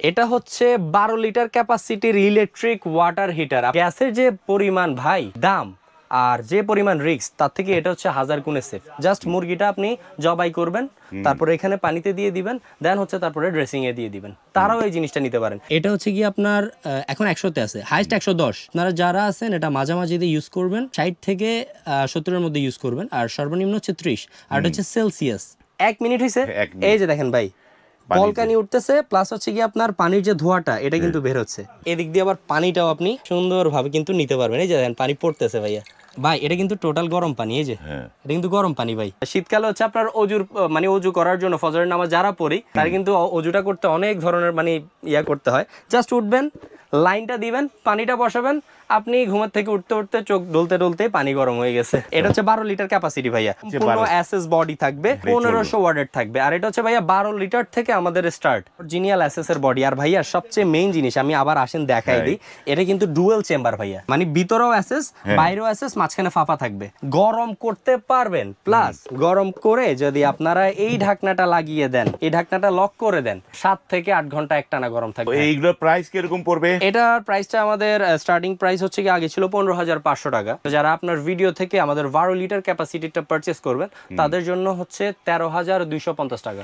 এটা হচ্ছে বারো লিটার ক্যাপাসিটির ইলেকট্রিক ওয়াটার হিটার গ্যাসের যে পরিমাণ ভাই দাম আর যে পরিমাণ রিক্স তার থেকে এটা হচ্ছে হাজার গুণে সেফ জাস্ট মুরগিটা আপনি জবাই করবেন তারপরে এখানে পানিতে দিয়ে দিবেন দেন হচ্ছে তারপরে ড্রেসিং এ দিয়ে দিবেন। তারাও এই জিনিসটা নিতে পারেন। এটা হচ্ছে কি আপনার এখন একশোতে আছে হাইস্ট একশো দশ। আপনারা যারা আছেন এটা মাঝামাঝি দিয়ে ইউজ করবেন ষাট থেকে সত্তরের মধ্যে ইউজ করবেন আর সর্বনিম্ন হচ্ছে ত্রিশ আর এটা হচ্ছে সেলসিয়াস এক মিনিট হয়েছে এই যে দেখেন ভাই বলকানি উঠতেছে প্লাস হচ্ছে কি আপনার পানির যে ধোঁয়াটা এটা কিন্তু বের হচ্ছে। এদিক দিয়ে আবার পানিটাও আপনি সুন্দরভাবে কিন্তু নিতে পারবেন। এই যে দেখেন পানি পড়তেছে ভাইয়া। ভাই এটা কিন্তু টোটাল গরম পানি এই যে। হ্যাঁ। এটা কিন্তু গরম পানি ভাই। শীতকালে হচ্ছে আপনার অজুর মানে অজু করার জন্য ফজরের নামাজ যারা পড়ি তার কিন্তু অজুটা করতে অনেক ধরনের মানে ইয়া করতে হয়। জাস্ট উঠবেন লাইনটা দিবেন পানিটা বসাবেন। আপনি ঘুমার থেকে উঠতে উঠতে চোখ ডলতে ডলতে পানি গরম হয়ে গেছে। এটা হচ্ছে বারো লিটার ক্যাপাসিটি ভাইয়া। সম্পূর্ণ অ্যাসেস বডি থাকবে পনেরোশো ওয়ার্ডের থাকবে। আর এটা হচ্ছে ভাইয়া বারো লিটার থেকে আমাদের স্টার্ট জিনিয়াল অ্যাসেস এর বডি আর ভাইয়া সবচেয়ে মেইন জিনিস আমি আবার আসেন দেখাই দিই এটা কিন্তু ডুয়েল চেম্বার ভাইয়া। মানে ভিতরেও অ্যাসেস বাইরেও অ্যাসেস মাঝখানে ফাঁপা থাকবে। গরম করতে পারবেন। প্লাস গরম করে যদি আপনারা এই ঢাকনাটা লাগিয়ে দেন এই ঢাকনাটা লক করে দেন সাত থেকে আট ঘণ্টা একটানা গরম থাকবে। এইগুলোর প্রাইস কীরকম পড়বে? এটার প্রাইসটা আমাদের স্টার্টিং প্রাইস হচ্ছে কি আগে ছিল পনেরো হাজার পাঁচশো টাকা। যারা আপনার ভিডিও থেকে আমাদের বারো লিটার ক্যাপাসিটিটা পারচেস করবেন তাদের জন্য হচ্ছে তেরো হাজার দুইশো পঞ্চাশ টাকা।